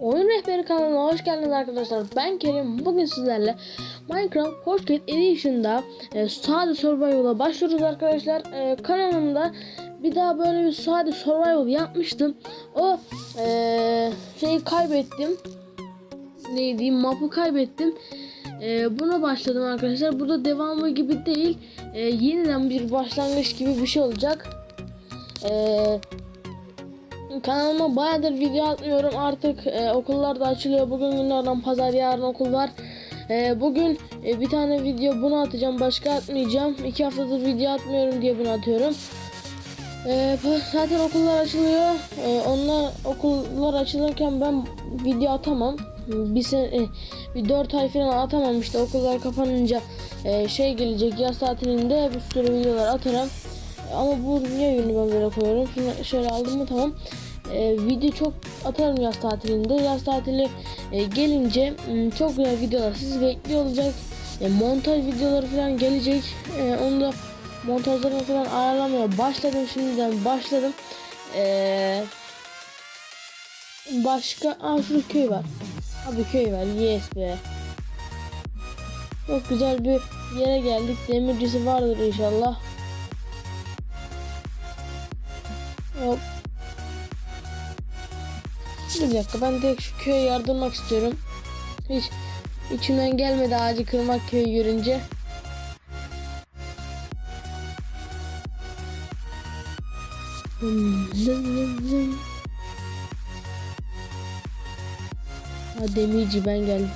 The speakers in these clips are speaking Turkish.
Oyun Rehberi kanalına hoş geldiniz arkadaşlar. Ben Kerim. Bugün sizlerle Minecraft Pocket Edition'da e, sade survival'a başlıyoruz arkadaşlar. E, kanalımda bir daha böyle bir sade survival yapmıştım. O e, şeyi kaybettim. Ne diyeyim map'ı kaybettim. E, buna başladım arkadaşlar. Burada devamı gibi değil. E, yeniden bir başlangıç gibi bir şey olacak. Eee Kanalıma bayağıdır video atmıyorum. Artık e, okullar da açılıyor. Bugün günlerden pazar yarın okul var. E, bugün e, bir tane video bunu atacağım. Başka atmayacağım. İki haftadır video atmıyorum diye bunu atıyorum. E, zaten okullar açılıyor. E, onlar okullar açılırken ben video atamam. Bir sene e, bir 4 ay falan atamam işte. Okullar kapanınca e, şey gelecek yaz tatilinde bir sürü videolar atarım ama bu niye yönü ben böyle koyuyorum? Şimdi şöyle aldım mı tamam. Ee, video çok atarım yaz tatilinde. Yaz tatili e, gelince çok güzel videolar sizi bekliyor olacak. E, montaj videoları falan gelecek. E, onu da montajlarını falan ayarlamaya başladım. Şimdiden başladım. E, başka... Aa şurada köy var. Abi köy var. Yes be. Çok güzel bir yere geldik. Demircisi vardır inşallah. Hop. Bir dakika ben direkt şu köye yardırmak istiyorum. Hiç içimden gelmedi ağacı kırmak köyü görünce. Ha demirci ben geldim.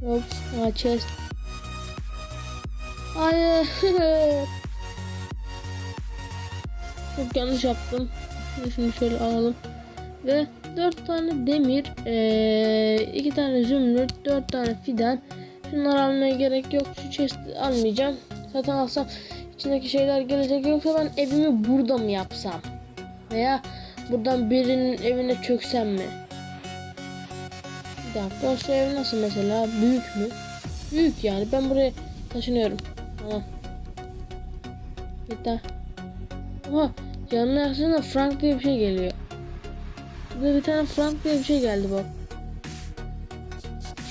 Hop, ha. Hayır. Çok yanlış yaptım. Şunu şöyle alalım. Ve 4 tane demir, 2 tane zümrüt, 4 tane fidan. Şunları almaya gerek yok. Şu chest almayacağım. Zaten alsam içindeki şeyler gelecek. Yoksa ben evimi burada mı yapsam? Veya buradan birinin evine çöksem mi? Bir dakika şu ev nasıl mesela? Büyük mü? Büyük yani. Ben buraya taşınıyorum. Tamam. Bir daha. Oha yanına yazsana Frank diye bir şey geliyor. Burada bir tane Frank diye bir şey geldi bak.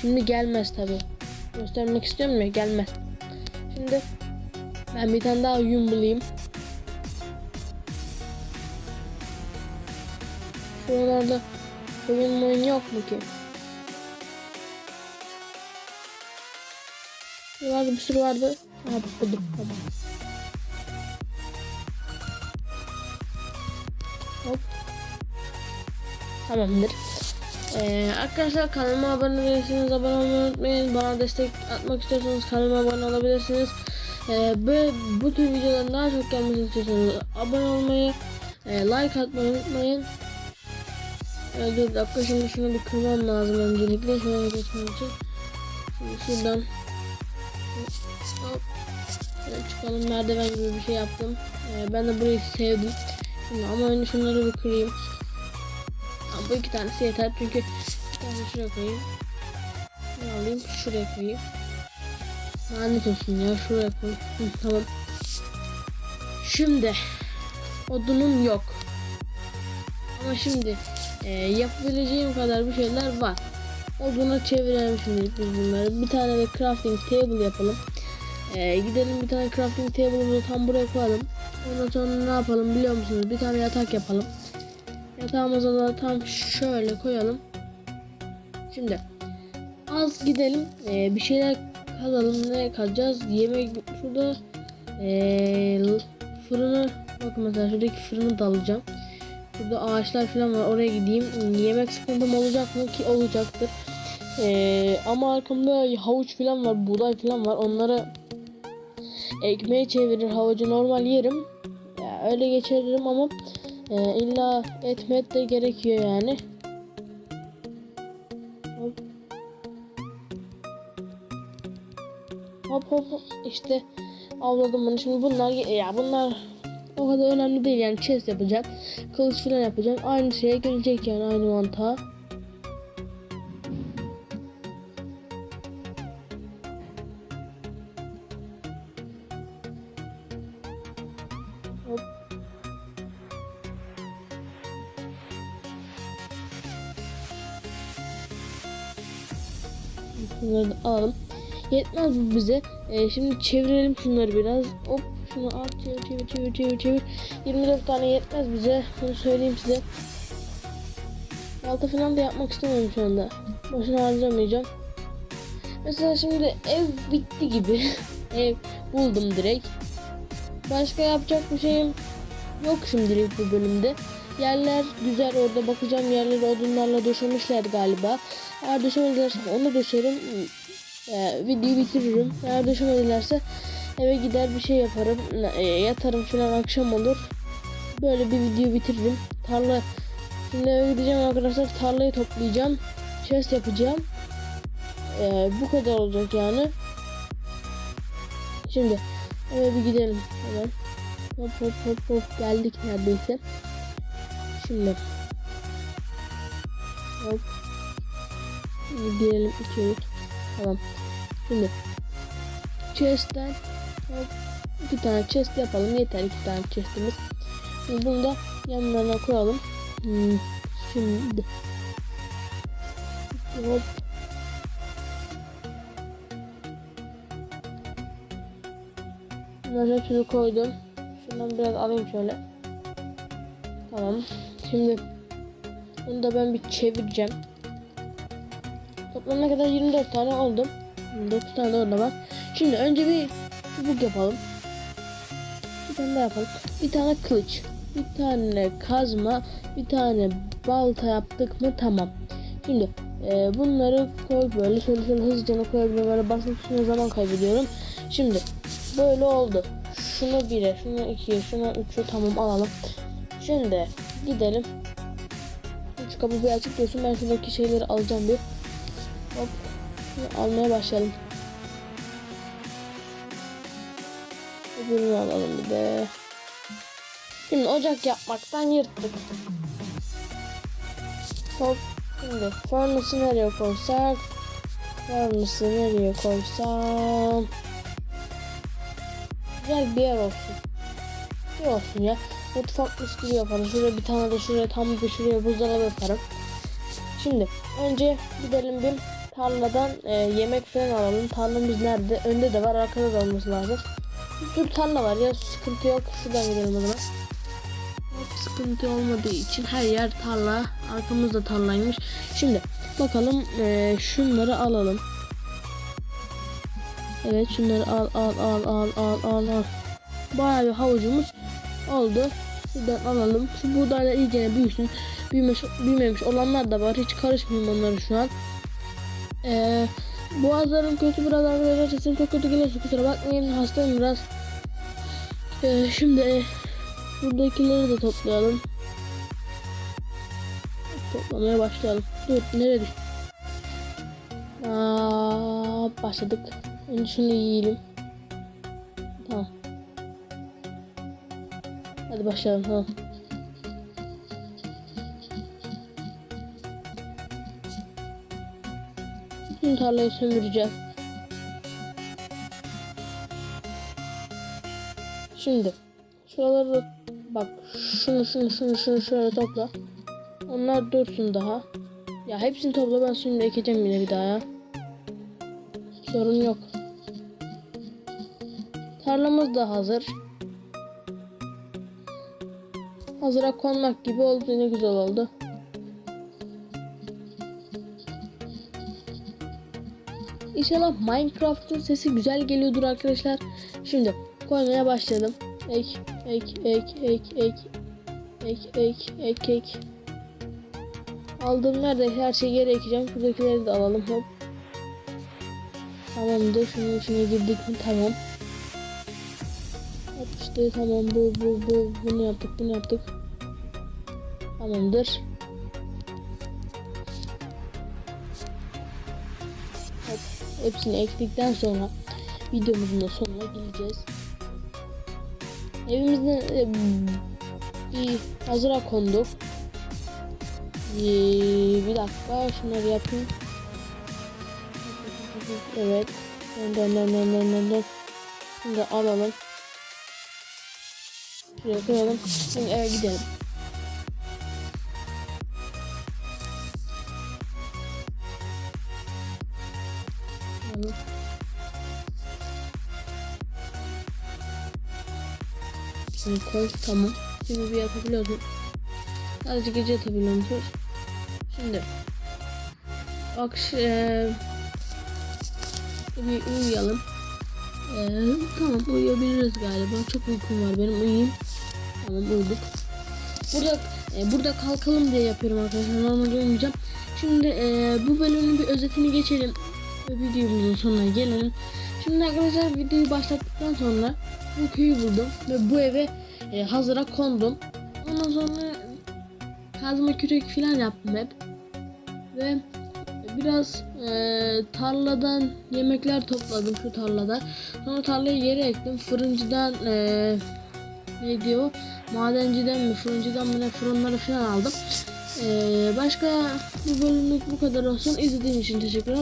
Şimdi gelmez tabi. Göstermek istiyorum ya gelmez. Şimdi ben bir tane daha yün bulayım. Şuralarda oyun oyun yok mu ki? Şuralarda bir sürü vardı. Aha buldum. Tamam. Tamamdır. Ee, arkadaşlar kanalıma abone değilseniz abone olmayı unutmayın. Bana destek atmak istiyorsanız kanalıma abone olabilirsiniz. Ee, bu, bu tür videoların daha çok gelmesini istiyorsanız abone olmayı, e, like atmayı unutmayın. Ee, dur dakika şimdi şunu bir kırmam lazım öncelikle. Şöyle geçmem için. Şimdi şuradan hop. Şöyle çıkalım merdiven gibi bir şey yaptım. Ee, ben de burayı sevdim. Şimdi ama önce şunları bir kırayım. Bu iki tanesi yeter çünkü tane şuraya koyayım. Ne alayım? Şuraya koyayım. Lanet olsun ya şuraya koy. Hı, tamam. Şimdi odunum yok. Ama şimdi e, yapabileceğim kadar bir şeyler var. Oduna çevirelim şimdi biz bunları. Bir tane de crafting table yapalım. E, gidelim bir tane crafting table'ımızı tam buraya koyalım. Ondan sonra ne yapalım biliyor musunuz? Bir tane yatak yapalım. Yatağımıza da tam şöyle koyalım. Şimdi az gidelim. Ee, bir şeyler kazalım. Ne kazacağız? Yemek şurada ee, fırını bakın mesela şuradaki fırını da alacağım. Burada ağaçlar falan var. Oraya gideyim. Yemek sıkıntım olacak mı ki olacaktır. Ee, ama arkamda havuç falan var, buğday falan var. Onları ekmeğe çevirir havucu normal yerim. Ya öyle geçiririm ama e, illa etmet de gerekiyor yani. Hop. Hop hop işte avladım bunu. Şimdi bunlar ya bunlar o kadar önemli değil yani chest yapacağım. Kılıç falan yapacağım. Aynı şeye gelecek yani aynı mantığa. Bunları alalım. Yetmez bu bize. Ee, şimdi çevirelim şunları biraz. Hop şunu at çevir çevir çevir çevir çevir. 24 tane yetmez bize. Bunu söyleyeyim size. Balta falan da yapmak istemiyorum şu anda. Boşuna harcamayacağım. Mesela şimdi ev bitti gibi. ev buldum direkt. Başka yapacak bir şeyim yok şimdilik bu bölümde. Yerler güzel orada bakacağım yerleri odunlarla döşemişler galiba. Eğer döşemedilerse onu döşerim. Ee, videoyu bitiririm. Eğer döşemedilerse eve gider bir şey yaparım. E, yatarım falan akşam olur. Böyle bir video bitiririm. Tarla Şimdi eve gideceğim arkadaşlar tarlayı toplayacağım. Chest yapacağım. Ee, bu kadar olacak yani. Şimdi eve bir gidelim hemen. Hop hop hop hop geldik neredeyse. Şimdi hop girelim içeri. Tamam. Şimdi chest'ten hop iki tane chest yapalım. Yeter iki tane chest'imiz. Şimdi bunu da yanlarına koyalım. Hmm, Şimdi hop Bunları hepsini koydum. Şundan biraz alayım şöyle. Tamam. Şimdi bunu da ben bir çevireceğim. Toplam ne kadar 24 tane oldum. 9 tane de orada var. Şimdi önce bir çubuk yapalım. Bir tane daha yapalım. Bir tane kılıç. Bir tane kazma. Bir tane balta yaptık mı tamam. Şimdi e, bunları koy böyle şöyle şöyle hızlıca koyabiliyorum. Böyle basıp üstüne zaman kaybediyorum. Şimdi böyle oldu. Şunu bire, şunu ikiye, şunu üçe tamam alalım. Şimdi gidelim. Şu kapı bir açık diyorsun. Ben şuradaki şeyleri alacağım bir. Hop. Almaya başlayalım. Öbürünü alalım bir de. Şimdi ocak yapmaktan yırttık. Hop. Şimdi furnace'ı nereye koysak? Furnace'ı nereye koysam? Güzel bir yer olsun. Bir olsun ya. Mutfakmış gibi yaparım. Şuraya bir tane de şuraya tam bir şuraya buzdolabı yaparım. Şimdi önce gidelim bir tarladan e, yemek falan alalım. Tarlamız nerede? Önde de var, arkada da olması lazım. Sürü tarla var ya sıkıntı yok. Şuradan gidelim o zaman. Sıkıntı olmadığı için her yer tarla. Arkamızda tarlaymış. Şimdi bakalım e, şunları alalım. Evet şunları al al al al al al al. Bayağı bir havucumuz oldu. Şuradan alalım. Şu buğdaylar iyice büyüsün. Büyümüş, büyümemiş olanlar da var. Hiç karışmayayım onları şu an. Ee, boğazlarım kötü biraz arkadaşlar. Sesim çok kötü geliyorsa kusura bakmayın. Hastayım biraz. Ee, şimdi e, buradakileri de toplayalım. Toplamaya başlayalım. Dur nereye düştü? Aa, başladık. Önce şunu yiyelim. Hadi başlayalım tamam. Şimdi tarlayı sömüreceğim. Şimdi şuraları bak şunu şunu şunu şunu şöyle topla. Onlar dursun daha. Ya hepsini topla ben şimdi ekeceğim yine bir daha ya. Sorun yok. Tarlamız da hazır. Hazıra konmak gibi oldu ne güzel oldu. İnşallah Minecraft'ın sesi güzel geliyordur arkadaşlar. Şimdi koymaya başladım. Ek, ek, ek, ek, ek, ek, ek, ek, ek. Aldığım nerede her şeyi yere ekeceğim. Şuradakileri de alalım hop. Tamamdır. Şunun içine girdik mi? Tamam. Hop işte tamam bu bu bu bunu yaptık bunu yaptık. Tamamdır. Hop hepsini ekledikten sonra videomuzun da sonuna geleceğiz. Evimizde e, bir hazıra konduk. Ee, bir dakika şunları yapayım. Evet. Dön dön dön dön dön dön. Şimdi alalım. Şuraya koyalım. Şimdi eve gidelim. Tamam. Şimdi koy tamam. Şimdi bir yapabiliyorsun. Sadece gece yatabiliyormuşuz. Şimdi akş eee bir uyuyalım. Eee tamam uyuyabiliriz galiba. Çok uykum var benim uyuyayım. Tamam uyuduk. Burada e, burada kalkalım diye yapıyorum arkadaşlar. Normalde uyumayacağım. Şimdi e, bu bölümün bir özetini geçelim. Videomuzun sonuna gelelim. Şimdi arkadaşlar videoyu başlattıktan sonra bu köyü buldum. Ve bu eve e, hazıra kondum. Ondan sonra kazma kürek falan yaptım hep. Ve biraz e, tarladan yemekler topladım şu tarlada. Sonra tarlayı geri ektim. Fırıncıdan e, ne diyor? Madenciden mi fırıncıdan mı ne fırınları falan aldım. E, başka bu bölümlük bu kadar olsun. İzlediğiniz için teşekkürler.